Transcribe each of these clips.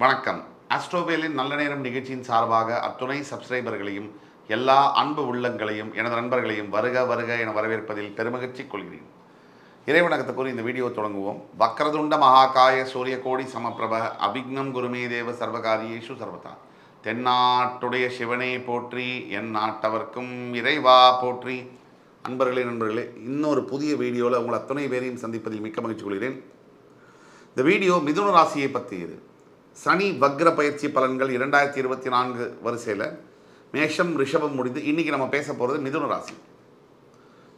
வணக்கம். ஆஸ்ட்ரோவேலின் நல்ல நேரம் நிகழ்ச்சியின் சார்பாக அத்துணை சப்ஸ்கிரைபர்களையும் எல்லா அன்பு உள்ளங்களையும் எனது நண்பர்களையும் வருக வருக என வரவேற்பதில் பெருமகிழ்ச்சி கொள்கிறேன். இறைவணக்கத்தை கூறி இந்த வீடியோ தொடங்குவோம். வக்ரதுண்ட மகாகாய சூரிய கோடி சமப்பிரப அபிக்னம் குருமே தேவ சர்வகாரியேஷு சர்வதா. தென்னாட்டுடைய சிவனே போற்றி என் நாட்டவர்க்கும் இறைவா போற்றி. அன்பர்களே நண்பர்களே இன்னொரு புதிய வீடியோவில் உங்கள் அத்தனை பேரையும் சந்திப்பதில் மிக்க மகிழ்ச்சி கொள்கிறேன். இந்த வீடியோ மிதுன ராசியை பற்றியது. சனி வக்ர பயிற்சி பலன்கள் இரண்டாயிரத்தி இருபத்தி நான்கு வரிசையில் மேஷம் ரிஷபம் முடிந்து இன்னைக்கு நம்ம பேச போகிறது மிதுன ராசி.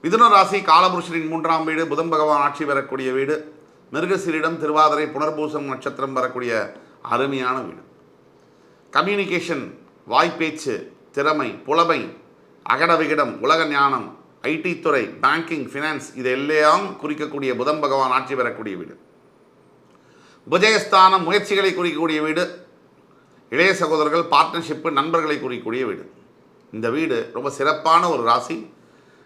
மிதுன ராசி காலபுருஷனின் மூன்றாம் வீடு புதன் பகவான் ஆட்சி பெறக்கூடிய வீடு மிருகசீரிடம் திருவாதிரை புனர்பூசம் நட்சத்திரம் வரக்கூடிய அருமையான வீடு. கம்யூனிகேஷன் வாய்ப்பேச்சு திறமை புலமை அகட விகடம் உலக ஞானம் ஐடி துறை பேங்கிங் ஃபினான்ஸ் இது எல்லாம் குறிக்கக்கூடிய புதன் பகவான் ஆட்சி பெறக்கூடிய வீடு. உபஜயஸ்தானம் முயற்சிகளை குறிக்கக்கூடிய வீடு இளைய சகோதரர்கள் பார்ட்னர்ஷிப்பு நண்பர்களை குறிக்கக்கூடிய வீடு. இந்த வீடு ரொம்ப சிறப்பான ஒரு ராசி.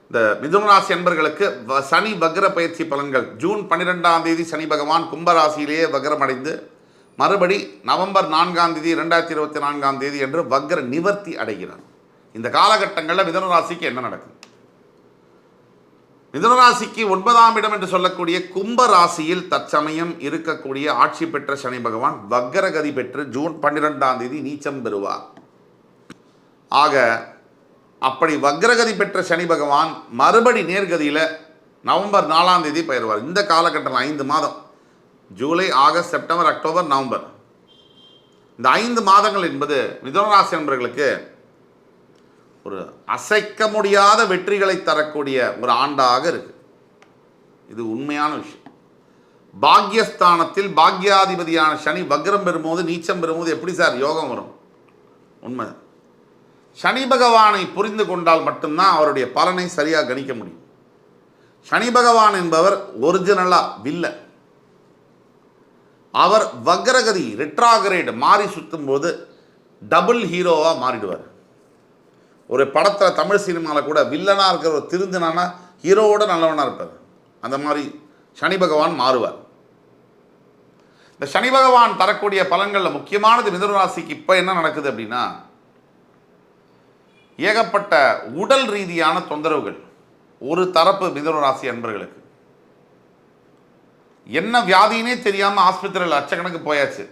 இந்த மிதுன ராசி அன்பர்களுக்கு வ- சனி வக்ர பயிற்சி பலன்கள். ஜூன் பன்னிரெண்டாம் தேதி சனி பகவான் கும்பராசியிலேயே வக்ரமடைந்து மறுபடி நவம்பர் நான்காம் தேதி ரெண்டாயிரத்தி இருபத்தி நான்காம் தேதி என்று வக்ர நிவர்த்தி அடைகிறார். இந்த காலகட்டங்களில் மிதுன ராசிக்கு என்ன நடக்கும்? மிதனராசிக்கு ஒன்பதாம் இடம் என்று சொல்லக்கூடிய கும்ப ராசியில் தற்சமயம் இருக்கக்கூடிய ஆட்சி பெற்ற சனி பகவான் வக்கரகதி பெற்று ஜூன் பன்னிரெண்டாம் தேதி நீச்சம் பெறுவார். ஆக அப்படி வக்ரகதி பெற்ற சனி பகவான் மறுபடி நேர்கதியில் நவம்பர் நாலாம் தேதி பயிர்வார். இந்த காலகட்டம் ஐந்து மாதம். July August September October November. இந்த ஐந்து மாதங்கள் என்பது மிதுனராசி நண்பர்களுக்கு ஒரு அசைக்க முடியாத வெற்றிகளை தரக்கூடிய ஒரு ஆண்டாக இருக்கு. இது உண்மையான விஷயம். பாக்யஸ்தானத்தில் பாக்யாதிபதியான சனி வக்ரம் பெறும்போது நீச்சம் பெறும்போது எப்படி சார் யோகம் வரும்? உண்மை சனி பகவானை புரிந்து கொண்டால் மட்டும்தான் அவருடைய பலனை சரியாக கணிக்க முடியும். சனி பகவான் என்பவர் ஒரிஜினலா வில்ல. அவர் வக்ரகதி ரெட்ராகரேட் மாறி சுத்தும் போது டபுள் ஹீரோவாக மாறிடுவார். ஒரு படத்தில் தமிழ் சினிமாவில் கூட வில்லனாக இருக்கிற ஒரு திருந்தினானா ஹீரோவோட நல்லவனாக இருப்பார். அந்த மாதிரி சனி பகவான் மாறுவார். இந்த சனி பகவான் தரக்கூடிய பலன்களில் முக்கியமானது மிதுன ராசிக்கு இப்போ என்ன நடக்குது அப்படின்னா ஏகப்பட்ட உடல் ரீதியான தொந்தரவுகள் ஒரு தரப்பு மிதுன ராசி அன்பர்களுக்கு. என்ன வியாதினே தெரியாமல் ஆஸ்பத்திரியில் லட்சக்கணக்கு போயாச்சு.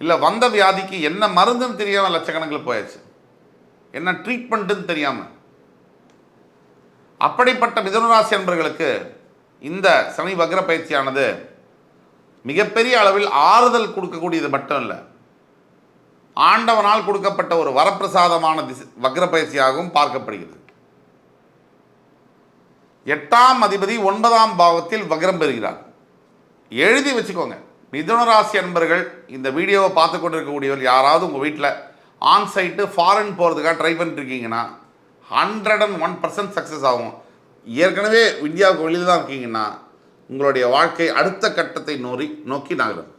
இல்லை வந்த வியாதிக்கு என்ன மருந்துன்னு தெரியாமல் லட்சக்கணக்கில் போயாச்சு. என்ன ட்ரீட்மெண்ட்டுன்னு தெரியாமல் அப்படிப்பட்ட மிதுனராசி அன்பர்களுக்கு இந்த சனி வக்ர பயிற்சியானது மிகப்பெரிய அளவில் ஆறுதல் கொடுக்கக்கூடியது மட்டும் இல்லை. ஆண்டவனால் கொடுக்கப்பட்ட ஒரு வரப்பிரசாதமான திசை வக்ர பயிற்சியாகவும் பார்க்கப்படுகிறது. எட்டாம் அதிபதி ஒன்பதாம் பாவத்தில் வக்ரம் பெறுகிறார். எழுதி வச்சுக்கோங்க. மிதுனராசி அன்பர்கள் இந்த வீடியோவை பார்த்து கொண்டிருக்கக்கூடியவர் யாராவது உங்கள் வீட்டில் ஆன் சைட்டு ஃபாரின் போகிறதுக்காக try பண்ணிட்டுருக்கீங்கன்னா hundred and one percent success ஆகும். ஏற்கனவே இந்தியாவுக்கு வெளியில் தான் இருக்கீங்கன்னா உங்களுடைய வாழ்க்கை அடுத்த கட்டத்தை நோரி நோக்கி நகரும்.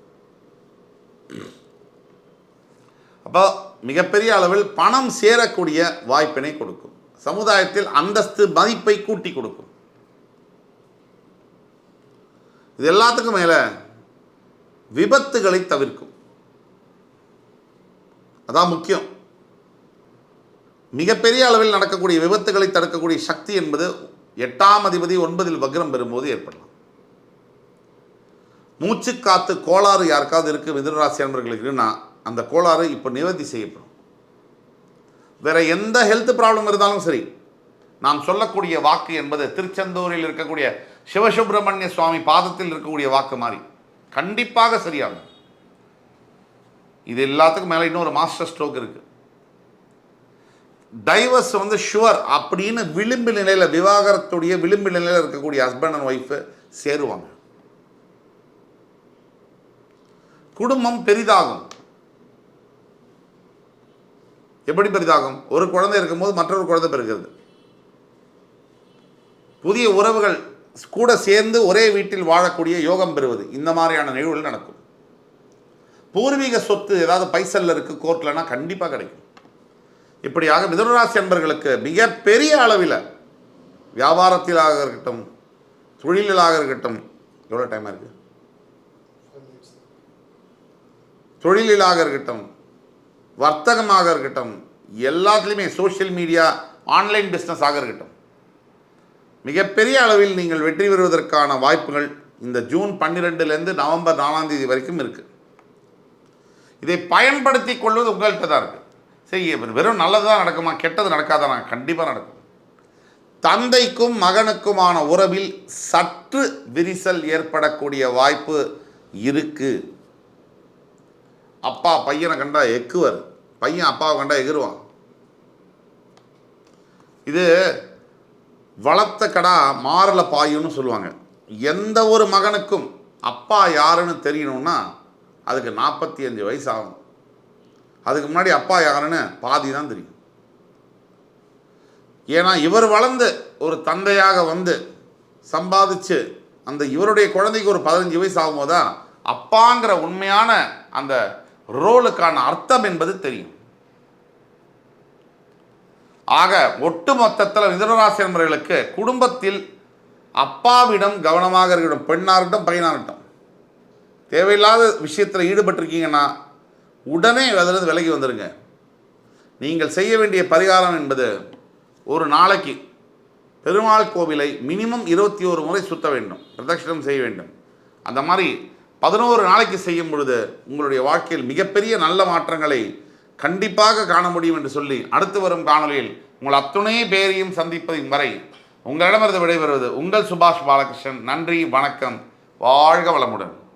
அப்போ மிகப்பெரிய அளவில் பணம் சேரக்கூடிய வாய்ப்பினை கொடுக்கும். சமுதாயத்தில் அந்தஸ்து மதிப்பை கூட்டி கொடுக்கும். இது எல்லாத்துக்கும் மேலே விபத்துகளை தவிர்க்கும். அதான் முக்கியம். மிகப்பெரிய அளவில் நடக்கக்கூடிய விபத்துகளை தடுக்கக்கூடிய சக்தி என்பது எட்டாம் அதிபதி ஒன்பதில் வக்ரம் பெறும்போது ஏற்படலாம். மூச்சு காத்து கோளாறு யாருக்காவது இருக்கு? மிதனராசி அன்பர்களுக்குன்னா அந்த கோளாறு இப்போ நிவர்த்தி செய்யப்படும். வேற எந்த ஹெல்த் ப்ராப்ளம் இருந்தாலும் சரி நாம் சொல்லக்கூடிய வாக்கு என்பது திருச்செந்தூரில் இருக்கக்கூடிய சிவசுப்பிரமணிய சுவாமி பாதத்தில் இருக்கக்கூடிய வாக்கு மாதிரி கண்டிப்பாக சரியாகும். இது எல்லாத்துக்கும் மேலே இன்னொரு மாஸ்டர் ஸ்ட்ரோக் இருக்குது டைவர்ஸ் வந்து ஷுவர் அப்படின்னு விளிம்பு நிலையில் விவாகரத்துடைய விளிம்பு நிலையில் இருக்கக்கூடிய ஹஸ்பண்ட் அண்ட் ஒய்ஃபு சேருவாங்க. குடும்பம் பெரிதாகும். எப்படி பெரிதாகும்? ஒரு குழந்தை இருக்கும்போது மற்றொரு குழந்தை பெறுகிறது. புதிய உறவுகள் கூட சேர்ந்து ஒரே வீட்டில் வாழக்கூடிய யோகம் பெறுவது. இந்த மாதிரியான நிகழ்வுகள் நடக்கும். பூர்வீக சொத்து ஏதாவது பைசல்ல இருக்குது கோர்ட்லனா கண்டிப்பாக கிடைக்கும். இப்படியாக மிதனராசி அன்பர்களுக்கு மிகப்பெரிய அளவில் வியாபாரத்திலாக இருக்கட்டும் தொழிலாக இருக்கட்டும் எவ்வளோ டைம் இருக்கு? தொழிலாக இருக்கட்டும் வர்த்தகமாக இருக்கட்டும் எல்லாத்துலேயுமே சோஷியல் மீடியா ஆன்லைன் பிஸ்னஸாக இருக்கட்டும். மிகப்பெரிய அளவில் நீங்கள் வெற்றி பெறுவதற்கான வாய்ப்புகள் இந்த ஜூன் பன்னிரெண்டுலேருந்து நவம்பர் நாலாம் தேதி வரைக்கும் இருக்குது இதை பயன்படுத்தி கொள்வது உங்கள்கிட்ட தான் இருக்குது சரி வெறும் நல்லது தான் நடக்குமா கெட்டது நடக்காதான்? கண்டிப்பாக நடக்கும். தந்தைக்கும் மகனுக்குமான உறவில் சற்று விரிசல் ஏற்படக்கூடிய வாய்ப்பு இருக்குது அப்பா பையனை கண்டா எக்குவர்? பையன் அப்பாவை கண்டா எகிருவான். இது வளர்த்த கடா மாறல பாயுன்னு சொல்லுவாங்க. எந்த ஒரு மகனுக்கும் அப்பா யாருன்னு தெரியணும்னா அதுக்கு நாற்பத்தி அஞ்சு வயசு ஆகும் அதுக்கு முன்னாடி அப்பா யாருன்னு பாதி தான் தெரியும். ஏன்னா இவர் வளர்ந்து ஒரு தந்தையாக வந்து சம்பாதிச்சு அந்த இவருடைய குழந்தைக்கு ஒரு பதினஞ்சு வயசு ஆகும்போது தான் அப்பாங்கிற உண்மையான அந்த ரோலுக்கான அர்த்தம் என்பது தெரியும். ஆக ஒட்டு மொத்தத்தில் மிதுனராசி நண்பர்களுக்கு குடும்பத்தில் அப்பாவிடம் கவனமாக இருக்கட்டும் பெண்ணாக இருக்கட்டும் பையனாக இருக்கட்டும் தேவையில்லாத விஷயத்தில் ஈடுபட்டிருக்கீங்கன்னா உடனே அதிலிருந்து விலகி வந்துடுங்க நீங்கள் செய்ய வேண்டிய பரிகாரம் என்பது ஒரு நாளைக்கு பெருமாள் கோவிலை மினிமம் இருபத்தி ஒரு முறை சுத்த வேண்டும். பிரதட்சிணம் செய்ய வேண்டும். அந்த மாதிரி பதினோரு நாளைக்கு செய்யும் பொழுது உங்களுடைய வாழ்க்கையில் மிகப்பெரிய நல்ல மாற்றங்களை கண்டிப்பாக காண முடியும் என்று சொல்லி அடுத்து வரும் காணொலியில் உங்கள் அத்துணை பேரையும் சந்திப்பதின் வரை உங்களிடமிருந்து விடைபெறுவது உங்கள் சுபாஷ் பாலகிருஷ்ணன். நன்றி வணக்கம். வாழ்க வளமுடன்.